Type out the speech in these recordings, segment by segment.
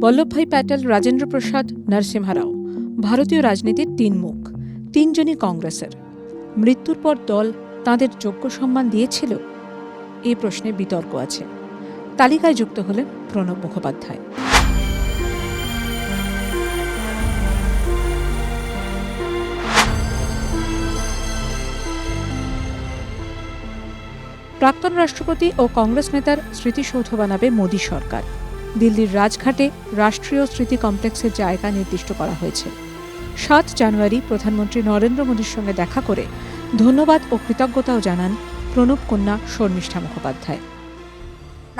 বল্লভভাই প্যাটেল, রাজেন্দ্র প্রসাদ, নরসিমহা রাও। ভারতীয় রাজনীতির তিন মুখ, তিনজনই কংগ্রেসের। মৃত্যুর পর দল তাঁদের যোগ্য সম্মান দিয়েছিল? এই প্রশ্নে বিতর্ক আছে। তালিকায় যুক্ত হলেন প্রণব মুখোপাধ্যায়। প্রাক্তন রাষ্ট্রপতি ও কংগ্রেস নেতার স্মৃতিসৌধ বানাবে মোদী সরকার। দিল্লির রাজঘাটে রাষ্ট্রীয় স্মৃতি কমপ্লেক্সের জায়গা নির্দিষ্ট করা হয়েছে। সাত জানুয়ারি প্রধানমন্ত্রী নরেন্দ্র মোদীর সঙ্গে দেখা করে ধন্যবাদ ও কৃতজ্ঞতাও জানান প্রণব কন্যা শর্মিষ্ঠা মুখোপাধ্যায়।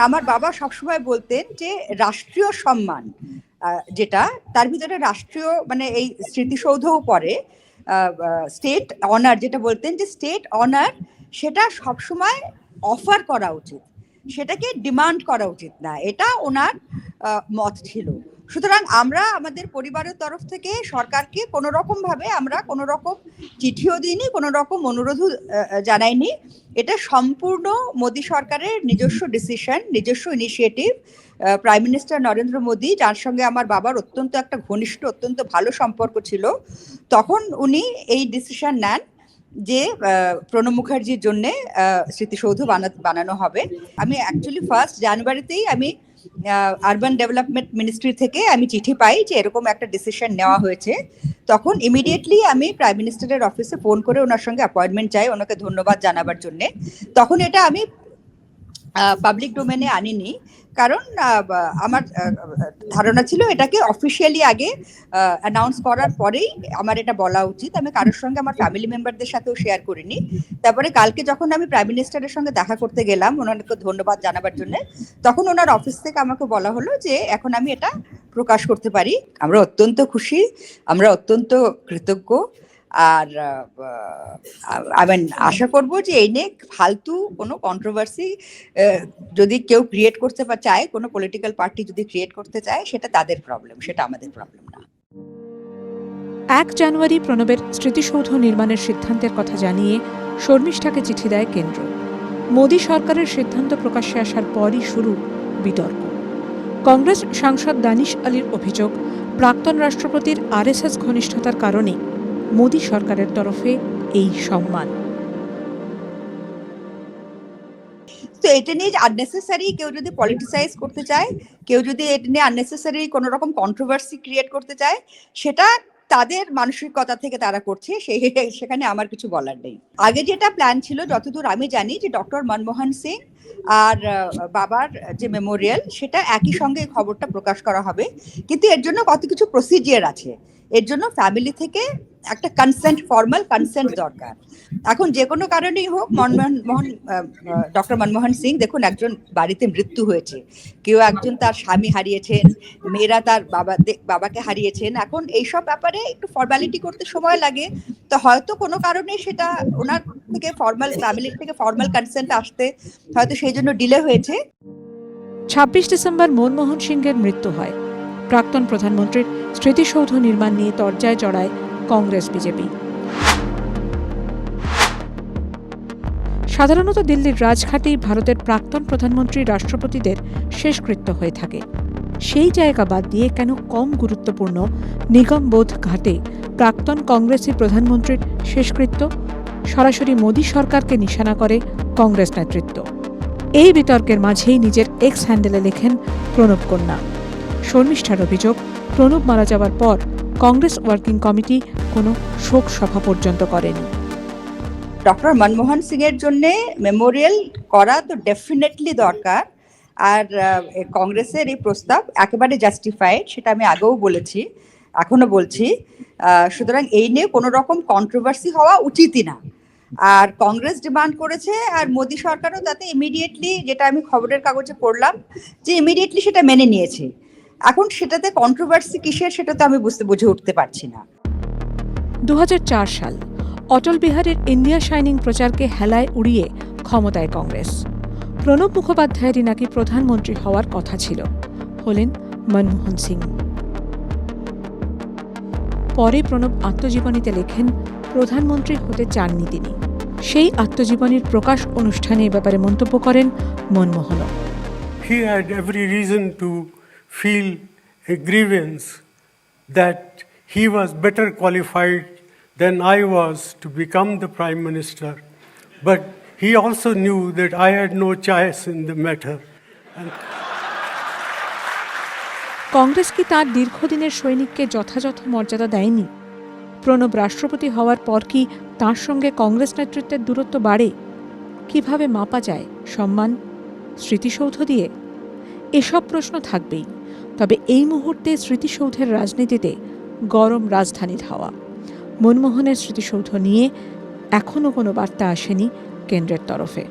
আমার বাবা সবসময় বলতেন যে রাষ্ট্রীয় সম্মান যেটা তার ভিতরে রাষ্ট্রীয় মানে এই স্মৃতিসৌধও পড়ে স্টেট অনার যেটা বলতেন যে স্টেট অনার সেটা সবসময় অফার করা উচিত। সেটাকে ডিমান্ড করা উচিত না। এটা ওনার মত ছিল। সুতরাং আমরা আমাদের পরিবারের তরফ থেকে সরকারকে কোনো রকম ভাবে আমরা কোনো রকম চিঠিও দিইনি কোনো রকম অনুরোধও জানাইনি। এটা সম্পূর্ণ মোদী সরকারের নিজস্ব ডিসিশন নিজস্ব initiative prime minister Narendra Modi, যার সঙ্গে আমার বাবার অত্যন্ত একটা ঘনিষ্ঠ, অত্যন্ত ভালো সম্পর্ক ছিল, তখন উনি এই ডিসিশন নেন। যে প্রণব মুখার্জির জন্য স্মৃতিসৌধ বানানো হবে। আমি অ্যাকচুয়ালি ফার্স্ট জানুয়ারিতেই আমি আরবান ডেভেলপমেন্ট মিনিস্ট্রি থেকে আমি চিঠি পাই যে, এরকম একটা ডিসিশন নেওয়া হয়েছে। তখন ইমিডিয়েটলি আমি প্রাইম মিনিস্টারের অফিসে ফোন করে ওনার সঙ্গে অ্যাপয়েন্টমেন্ট চাই, ওনাকে ধন্যবাদ জানাবার জন্যে। তখন এটা আমি পাবলিক ডোমেনে আনিনি। কারণ আমার ধারণা ছিল এটাকে অফিসিয়ালি আগে অ্যানাউন্স করার পরেই আমার এটা বলা উচিত। আমি কারোর সঙ্গে আমার ফ্যামিলি মেম্বারদের সাথেও শেয়ার করিনি। তারপরে কালকে যখন আমি প্রাইম মিনিস্টারের সঙ্গে দেখা করতে গেলাম ওনাকে ধন্যবাদ জানাবার জন্য, তখন ওনার অফিস থেকে আমাকে বলা হলো যে, এখন আমি এটা প্রকাশ করতে পারি। আমরা অত্যন্ত খুশি, আমরা অত্যন্ত কৃতজ্ঞ। আর আমি আশা করব যে এই নিয়ে ফালতু কোনো কন্ট্রোভার্সি যদি কেউ ক্রিয়েট করতে চায়, কোনো পলিটিক্যাল পার্টি যদি ক্রিয়েট করতে চায়, সেটা তাদের প্রবলেম সেটা আমাদের প্রবলেম না। এক জানুয়ারি প্রণবের স্মৃতিসৌধ নির্মাণের সিদ্ধান্তের কথা জানিয়ে শর্মিষ্ঠাকে চিঠি দেয় কেন্দ্র। মোদী সরকারের সিদ্ধান্ত প্রকাশ্যে আসার পরই শুরু বিতর্ক। কংগ্রেস সাংসদ দানিশ আলীর অভিযোগ, প্রাক্তন রাষ্ট্রপতির আরএসএস ঘনিষ্ঠতার কারণে মোদী সরকারের তরফে এই সম্মান। তো এটা নিয়ে আননেসেসারি কেউ যদি পলিটিসাইজ করতে চায়, কেউ যদি এটা নিয়ে আননেসেসারি কোনো রকম কন্ট্রোভার্সি ক্রিয়েট করতে চায়, সেটা তাদের মানসিকতা থেকে তারা করছে সেই সেখানে আমার কিছু বলার নেই। আগে যেটা প্ল্যান ছিল, যতদূর আমি জানি যে ডক্টর মনমোহন সিং আর বাবার যে মেমোরিয়াল সেটা একই সঙ্গে খবরটা প্রকাশ করা হবে। কিন্তু এর জন্য কত কিছু প্রসিজিয়ার আছে। এর জন্য ফ্যামিলি থেকে একটা কনসেন্ট ফর্মাল কনসেন্ট দরকার। এখন যে কোনো কারণেই হোক, মনমোহন মোহন ডক্টর মনমোহন সিং, দেখুন একজন বাড়িতে মৃত্যু হয়েছে। কেউ একজন তার স্বামী হারিয়েছেন, মেয়েরা তার বাবা বাবাকে হারিয়েছেন। এখন এইসব ব্যাপারে একটু ফর্মালিটি করতে সময় লাগে। তো হয়তো কোনো কারণে সেটা ওনার থেকে ফর্মাল ফ্যামিলির থেকে ফর্মাল কনসেন্ট আসতে হয়তো সেই জন্য ডিলে হয়েছে। ছাব্বিশ ডিসেম্বর মনমোহন সিংয়ের মৃত্যু হয়। প্রাক্তন প্রধানমন্ত্রীর স্মৃতিসৌধ নির্মাণ নিয়ে তরজায় জড়ায় কংগ্রেস, বিজেপি। সাধারণত দিল্লির রাজঘাটেই ভারতের প্রাক্তন প্রধানমন্ত্রী রাষ্ট্রপতিদের শেষকৃত্য হয়ে থাকে। সেই জায়গা বাদ দিয়ে কেন কম গুরুত্বপূর্ণ নিগমবোধ ঘাটে প্রাক্তন কংগ্রেসী প্রধানমন্ত্রীর শেষকৃত্য? সরাসরি মোদী সরকারকে নিশানা করে কংগ্রেস নেতৃত্ব। এই বিতর্কের মাঝেই নিজের এক্স হ্যান্ডেলে লেখেন প্রণব কন্যা। শর্মিষ্ঠার অভিযোগ, প্রণব মারা যাওয়ার পর কংগ্রেস ওয়ার্কিং কমিটি কোনো শোক সভা পর্যন্ত করেনি। ডক্টর মনমোহন সিং এর জন্য মেমোরিয়াল করা তো ডেফিনেটলি দরকার। আর কংগ্রেসের এই প্রস্তাব একেবারে জাস্টিফাইড সেটা আমি আগেও বলেছি এখনও বলছি। সুতরাং এই নিয়ে কোনো রকম কন্ট্রোভার্সি হওয়া উচিতই না। আর কংগ্রেস ডিমান্ড করেছে, আর মোদী সরকারও তাতে ইমিডিয়েটলি যেটা আমি খবরের কাগজে পড়লাম, যে ইমিডিয়েটলি সেটা মেনে নিয়েছে। এখন সেটাতে কন্ট্রোভার্সি কিসের সেটা তো আমি বুঝতে বুঝে উঠতে পারছি না। দু সাল অটল বিহারের ইন্ডিয়া শাইনিং প্রচারকে হেলায় উড়িয়ে ক্ষমতায় কংগ্রেস। প্রণব মুখোপাধ্যায়েরই নাকি প্রধানমন্ত্রী হওয়ার কথা ছিল হলেন মনমোহন সিং। পরে প্রণব আত্মজীবনীতে লেখেন প্রধানমন্ত্রী হতে চাননি তিনি। সেই আত্মজীবনীর প্রকাশ অনুষ্ঠানে এ ব্যাপারে মন্তব্য করেন মনমোহনও। He had every reason to feel a grievance that he was better qualified than I was to become the Prime Minister. But he also knew that I had no choice in the matter. Congress কি তার দীর্ঘদিনের সৈনিককে যথাযথ মর্যাদা দেয়নি প্রণব রাষ্ট্রপতি হওয়ার পর কি তার সঙ্গে কংগ্রেস নেতৃত্বের দূরত্ব বাড়ে কীভাবে মাপা যায় সম্মান স্মৃতিসৌধ দিয়ে এসব প্রশ্ন থাকবেই তবে এই মুহূর্তে স্মৃতিসৌধের রাজনীতিতে গরম রাজধানীর হাওয়া। মনমোহনের স্মৃতিসৌধ নিয়ে এখনও কোনো বার্তা আসেনি কেন্দ্রের তরফে।